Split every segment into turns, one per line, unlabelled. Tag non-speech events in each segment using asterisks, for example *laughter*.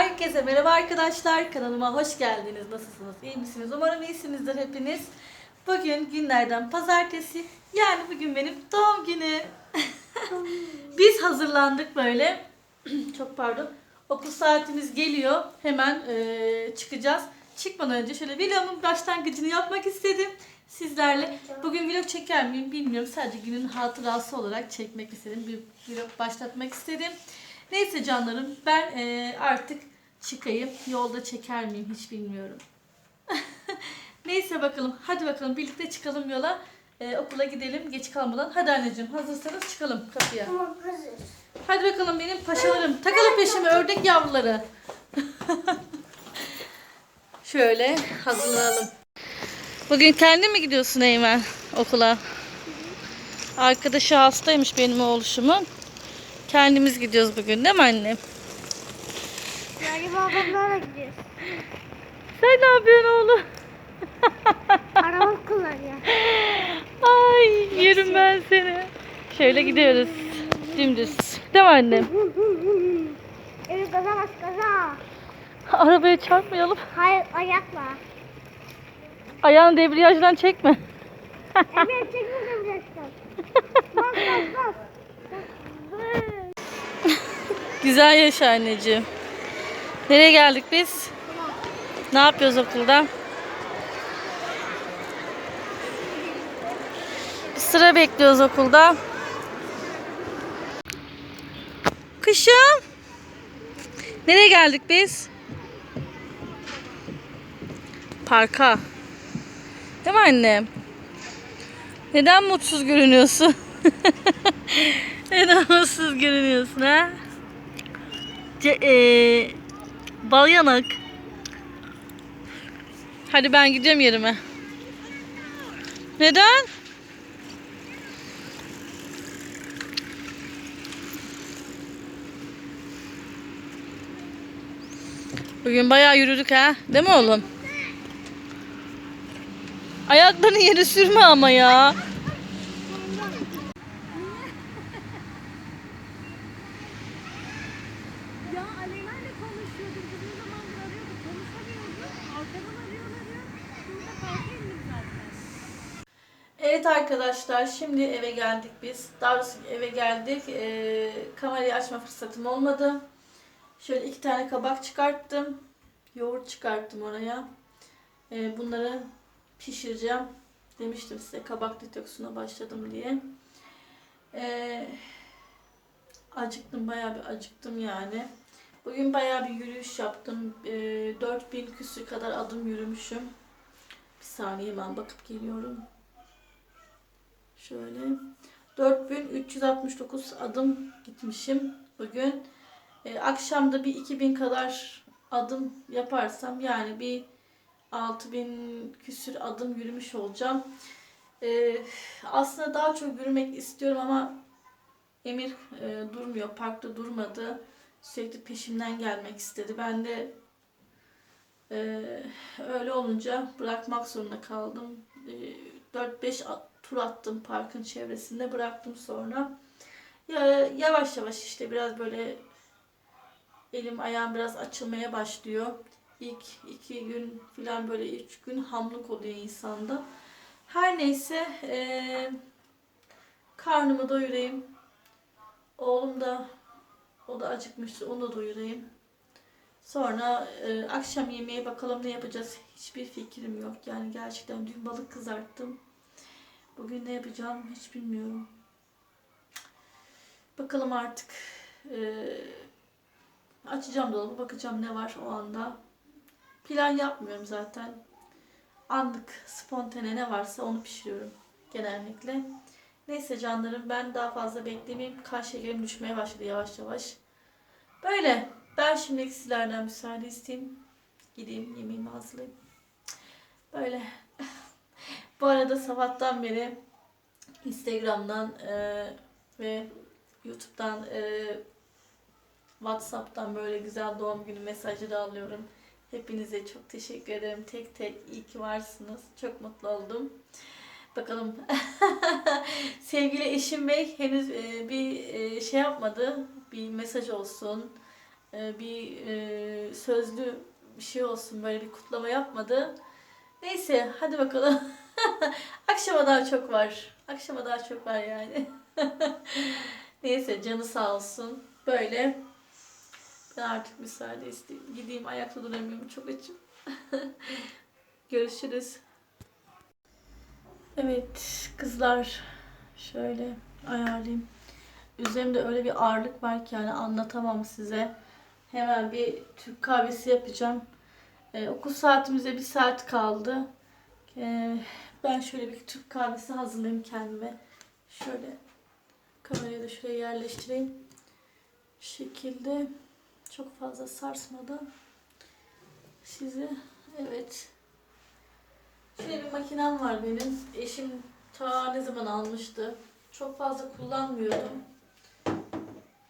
Herkese merhaba arkadaşlar. Kanalıma hoş geldiniz. Nasılsınız? İyi misiniz? Umarım iyisinizdir hepiniz. Bugün günlerden pazartesi. Yani bugün benim doğum günüm. *laughs* Biz hazırlandık böyle. *clears throat* Çok pardon. Okul saatimiz geliyor. Hemen eee, çıkacağız. Çıkmadan önce şöyle vlogun başlangıcını yapmak istedim. Sizlerle. Bugün vlog çeker miyim bilmiyorum. Sadece günün hatırası olarak çekmek istedim. Bir vlog başlatmak istedim. Neyse canlarım ben eee, artık çıkayım. Yolda çeker miyim hiç bilmiyorum. *laughs* Neyse bakalım. Hadi bakalım birlikte çıkalım yola. Eee, okula gidelim geç kalmadan. Hadi anneciğim hazırsanız çıkalım kapıya.
Tamam hazır.
Hadi bakalım benim paşalarım. Takalım peşime ördek yavruları. *laughs* Şöyle hazırlanalım. Bugün kendin mi gidiyorsun Eymen okula? Arkadaşı hastaymış benim oğluşumun. Kendimiz gidiyoruz bugün değil mi annem?
Yani babamlarla gidiyoruz.
Sen ne yapıyorsun oğlum? *laughs*
Araba kullanıyor.
Ay yerim ben seni. Şöyle gidiyoruz. Dümdüz. Değil mi annem? *laughs*
Evet gaza bas gaza.
Arabaya çarpmayalım.
Hayır ayakla.
Ayağını debriyajdan çekme. *laughs*
Emre çekme bıraktım. Bas bas bas.
Güzel yaşa anneciğim. Nereye geldik biz? Ne yapıyoruz okulda? Bir sıra bekliyoruz okulda. Kışım. Nereye geldik biz? Parka. Değil mi annem? Neden mutsuz görünüyorsun? *laughs* Neden mutsuz görünüyorsun ha? Ce eee, bal yanak. Hadi ben gidiyorum yerime. Neden? Bugün bayağı yürüdük ha. Değil mi oğlum? Ayaklarını yere sürme ama. Ya arkadaşlar şimdi eve geldik biz. Daha doğrusu eve geldik. Ee, kamerayı açma fırsatım olmadı. Şöyle iki tane kabak çıkarttım. Yoğurt çıkarttım oraya. Ee, bunları pişireceğim. Demiştim size kabak detoksuna başladım diye. Ee, acıktım bayağı bir acıktım yani. Bugün bayağı bir yürüyüş yaptım. Ee, 4000 küsür kadar adım yürümüşüm. Bir saniye hemen bakıp geliyorum. Şöyle 4369 adım gitmişim bugün. Ee, akşam da bir 2000 kadar adım yaparsam yani bir 6000 küsür adım yürümüş olacağım. Ee, aslında daha çok yürümek istiyorum ama Emir e, durmuyor. Parkta durmadı. Sürekli peşimden gelmek istedi. Ben de e, öyle olunca bırakmak zorunda kaldım. E, 4-5 a- tur attım parkın çevresinde bıraktım sonra. Ya, yavaş yavaş işte biraz böyle elim ayağım biraz açılmaya başlıyor. İlk iki gün falan böyle üç gün hamlık oluyor insanda. Her neyse eee, karnımı doyurayım. Oğlum da o da acıkmıştı onu da doyurayım. Sonra e, akşam yemeğe bakalım ne yapacağız. Hiçbir fikrim yok. Yani gerçekten dün balık kızarttım. Bugün ne yapacağım hiç bilmiyorum. Bakalım artık. E, açacağım dolabı bakacağım ne var o anda. Plan yapmıyorum zaten. Anlık, spontane ne varsa onu pişiriyorum genellikle. Neyse canlarım ben daha fazla beklemeyeyim. Kan şekerim düşmeye başladı yavaş yavaş. Böyle. Ben şimdi sizlerden müsaade isteyeyim. Gideyim yemeğimi hazırlayayım. Böyle. Bu arada sabahtan beri Instagram'dan e, ve YouTube'dan e, WhatsApp'tan böyle güzel doğum günü mesajları alıyorum. Hepinize çok teşekkür ederim. Tek tek iyi ki varsınız. Çok mutlu oldum. Bakalım. *laughs* Sevgili eşim bey henüz e, bir e, şey yapmadı. Bir mesaj olsun. e, bir e, sözlü bir şey olsun böyle bir kutlama yapmadı. Neyse hadi bakalım. *laughs* *laughs* Akşama daha çok var. Akşama daha çok var yani. *laughs* Neyse canı sağ olsun. Böyle. Ben artık müsaade isteyeyim. Gideyim ayakta duramıyorum çok açım. *laughs* Görüşürüz. Evet kızlar şöyle ayarlayayım. Üzerimde öyle bir ağırlık var ki yani anlatamam size. Hemen bir Türk kahvesi yapacağım. Ee, okul saatimize bir saat kaldı. Ee, ben şöyle bir Türk kahvesi hazırlayayım kendime. Şöyle kamerayı da şuraya yerleştireyim. Şekilde çok fazla sarsmadan sizi evet Şöyle bir makinem var benim. Eşim ta ne zaman almıştı. Çok fazla kullanmıyordum.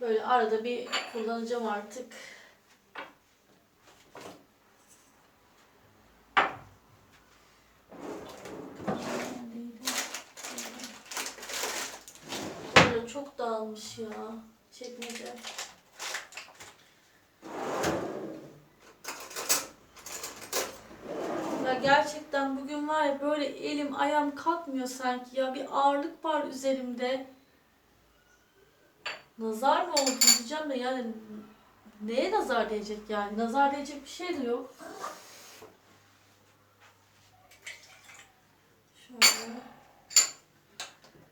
Böyle arada bir kullanacağım artık. Böyle çok dağılmış ya. Çekmece. Ya gerçekten bugün var ya böyle elim ayağım kalkmıyor sanki ya bir ağırlık var üzerimde. Nazar mı oldu diyeceğim de yani neye nazar değecek yani? Nazar değecek bir şey de yok. Şöyle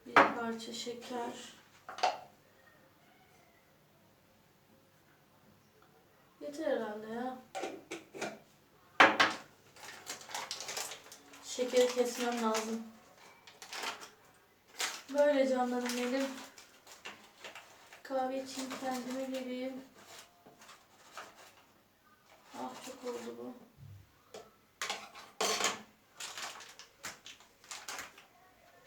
bir parça şeker. Kesmem lazım. Böyle canlarım benim. Kahve için kendime geleyim. Ah çok oldu bu.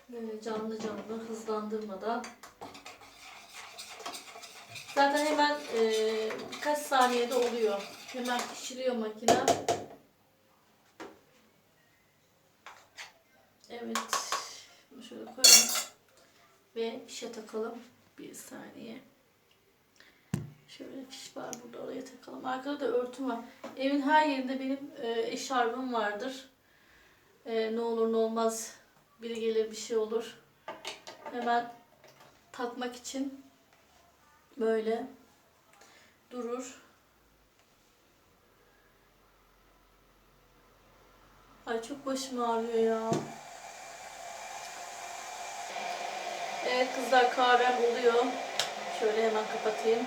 Böyle canlı canlı hızlandırmadan. Zaten hemen eee, birkaç saniyede oluyor. Hemen pişiriyor makine. Evet. Bunu şöyle koyalım. Ve fişe takalım. Bir saniye. Şöyle fiş var burada oraya takalım. Arkada da örtüm var. Evin her yerinde benim e, eşarbım vardır. E, ne olur ne olmaz biri gelir bir şey olur. Hemen takmak için böyle durur. Ay çok başım ağrıyor ya. Evet kızlar kahvem oluyor. Şöyle hemen kapatayım.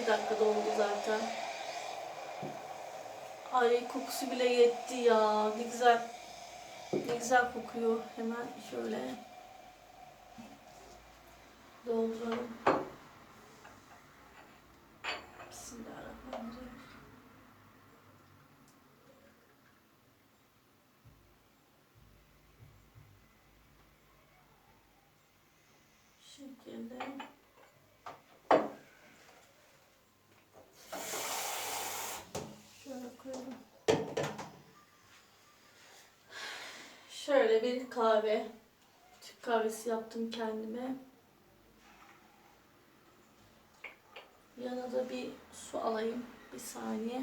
Bir dakikada oldu zaten. Ay kokusu bile yetti ya. Ne güzel. Ne güzel kokuyor. Hemen şöyle dolduralım. Şekilde şöyle koyalım. Şöyle bir kahve. Türk kahvesi yaptım kendime. Yana da bir su alayım. Bir saniye.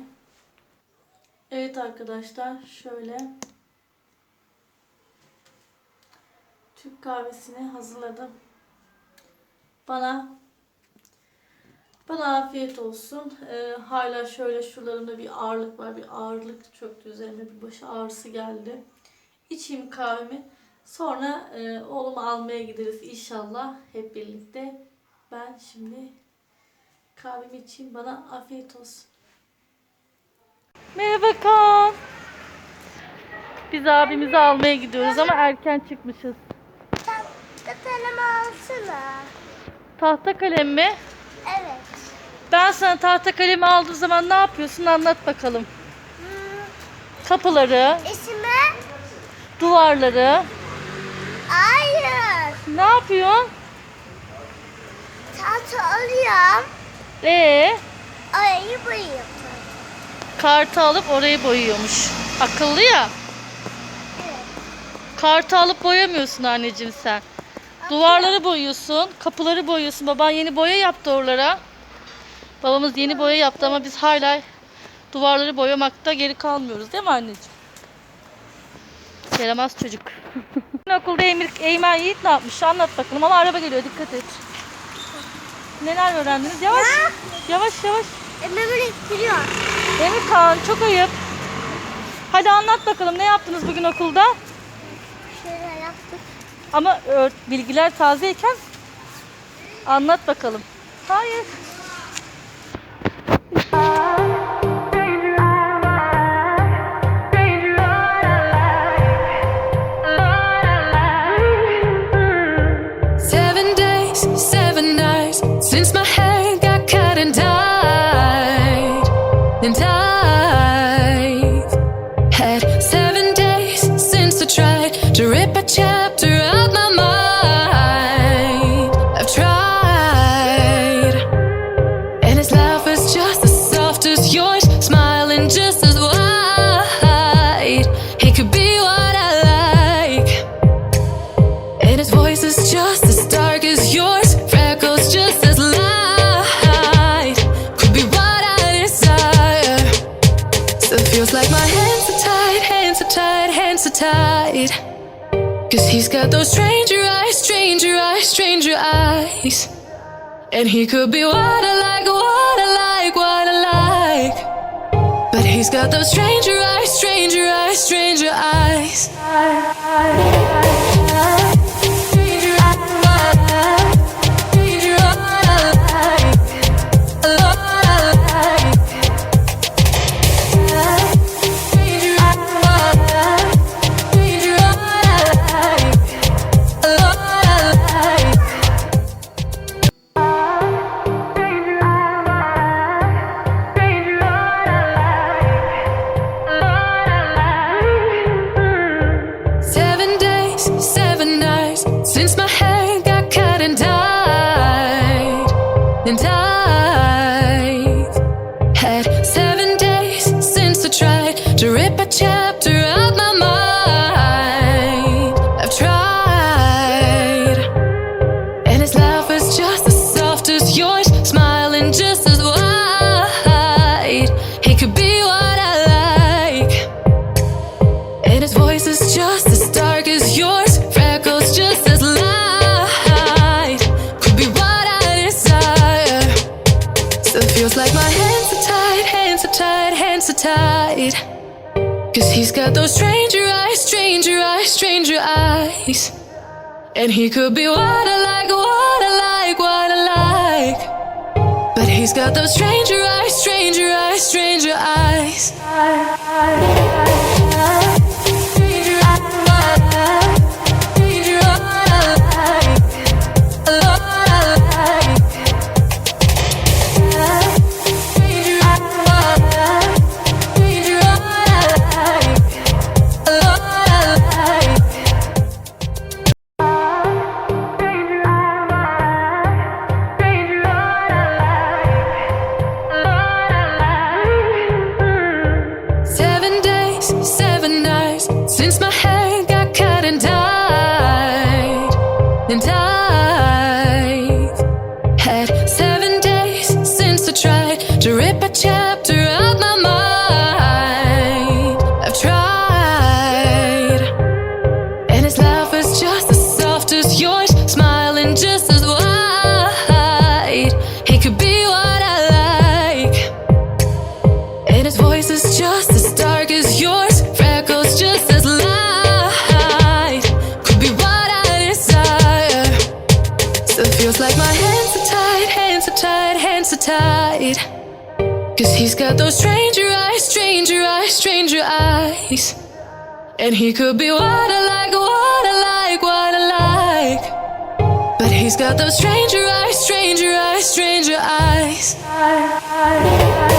Evet arkadaşlar şöyle Türk kahvesini hazırladım. Bana bana afiyet olsun. Ee, hala şöyle şuralarında bir ağırlık var. Bir ağırlık çöktü üzerime. Bir başı ağrısı geldi. İçeyim kahvemi. Sonra e, oğlumu almaya gideriz inşallah hep birlikte. Ben şimdi kahvemi içeyim. Bana afiyet olsun. Merhaba Kaan. Biz abimizi almaya gidiyoruz ama erken çıkmışız.
Katalım alsana.
Tahta kalem mi?
Evet.
Ben sana tahta kalemi aldığım zaman ne yapıyorsun anlat bakalım.
Hmm,
Kapıları,
ismi?
duvarları.
Hayır.
Ne yapıyorsun?
Tatlı alıyorum.
Ee,
Orayı boyuyorum.
kartı alıp orayı boyuyormuş. Akıllı ya.
Evet.
Kartı alıp boyamıyorsun anneciğim sen. Duvarları boyuyorsun, kapıları boyuyorsun. Baban yeni boya yaptı oralara. Babamız yeni boya yaptı ama biz hala duvarları boyamakta geri kalmıyoruz değil mi anneciğim? Yaramaz çocuk. *laughs* Okulda Emir, Eymen Yiğit ne yapmış? Anlat bakalım ama araba geliyor dikkat et. Neler öğrendiniz? Yavaş. Yavaş yavaş.
Emre böyle ittiriyor.
Emir Kaan çok ayıp. Hadi anlat bakalım ne yaptınız bugün okulda? Ama bilgiler tazeyken anlat bakalım. Hayır.
Cause he's got those stranger eyes, stranger eyes, stranger eyes. And he could be what I like, what I like, what I like. But he's got those stranger eyes, stranger eyes, stranger eyes. Since my tied. Cause he's got those stranger eyes, stranger eyes, stranger eyes. And he could be what I like, what I like, what I like. But he's got those stranger eyes, stranger eyes, stranger eyes. Seven but you got those stranger eyes, stranger eyes, stranger eyes. And he could be what I like, what I like, what I like. But he's got those stranger eyes, stranger eyes, stranger eyes. since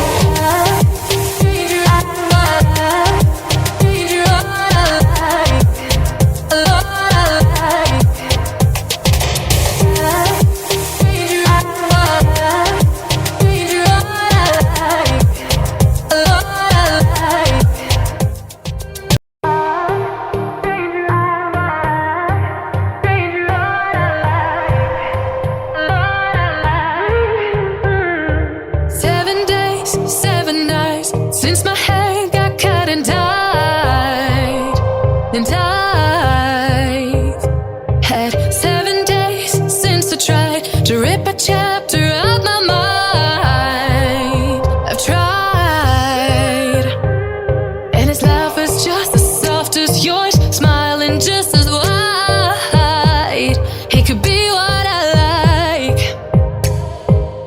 He could be what I like.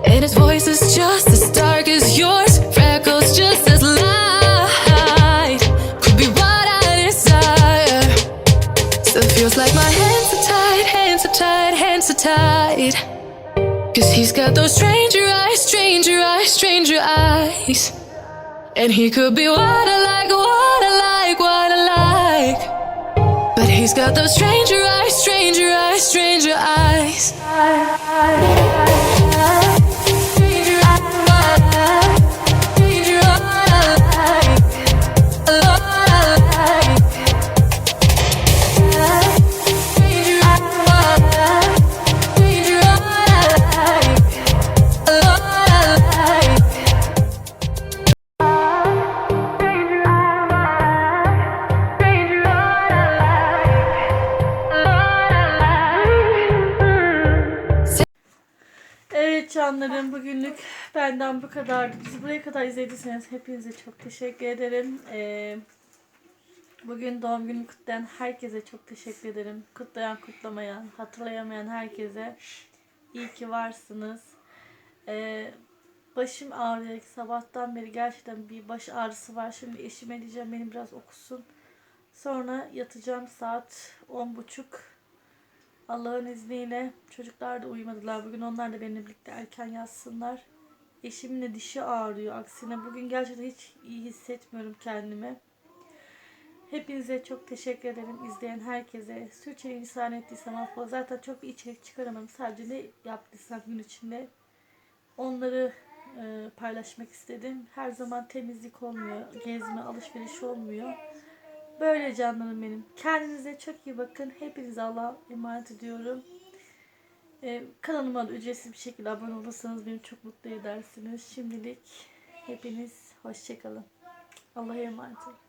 And his voice is just as dark as yours, freckles just as light. Could be what I desire. Still feels like my hands are tied, hands are tied, hands are tied. Cause he's got those stranger eyes, stranger eyes, stranger eyes. And he could be what I like, what I like, what I like. He's got those stranger eyes, stranger eyes. Stranger eyes,
kadardı. Bizi buraya kadar izlediyseniz hepinize çok teşekkür ederim. Ee, bugün doğum günü kutlayan herkese çok teşekkür ederim. Kutlayan kutlamayan, hatırlayamayan herkese iyi ki varsınız. Ee, başım ağrıyor. Sabahtan beri gerçekten bir baş ağrısı var. Şimdi eşime diyeceğim beni biraz okusun. Sonra yatacağım saat on buçuk. Allah'ın izniyle çocuklar da uyumadılar. Bugün onlar da benimle birlikte erken yatsınlar. Eşimin de dişi ağrıyor. Aksine bugün gerçekten hiç iyi hissetmiyorum kendimi. Hepinize çok teşekkür ederim. izleyen herkese. Sürçeli lisan ettiysem affola. Zaten çok bir içerik çıkaramadım. Sadece ne yaptıysam gün içinde. Onları e, paylaşmak istedim. Her zaman temizlik olmuyor. Gezme, alışveriş olmuyor. Böyle canlarım benim. Kendinize çok iyi bakın. Hepinize Allah'a emanet ediyorum. Ee, kanalıma da ücretsiz bir şekilde abone olursanız beni çok mutlu edersiniz. Şimdilik hepiniz hoşçakalın. Allah'a emanet olun.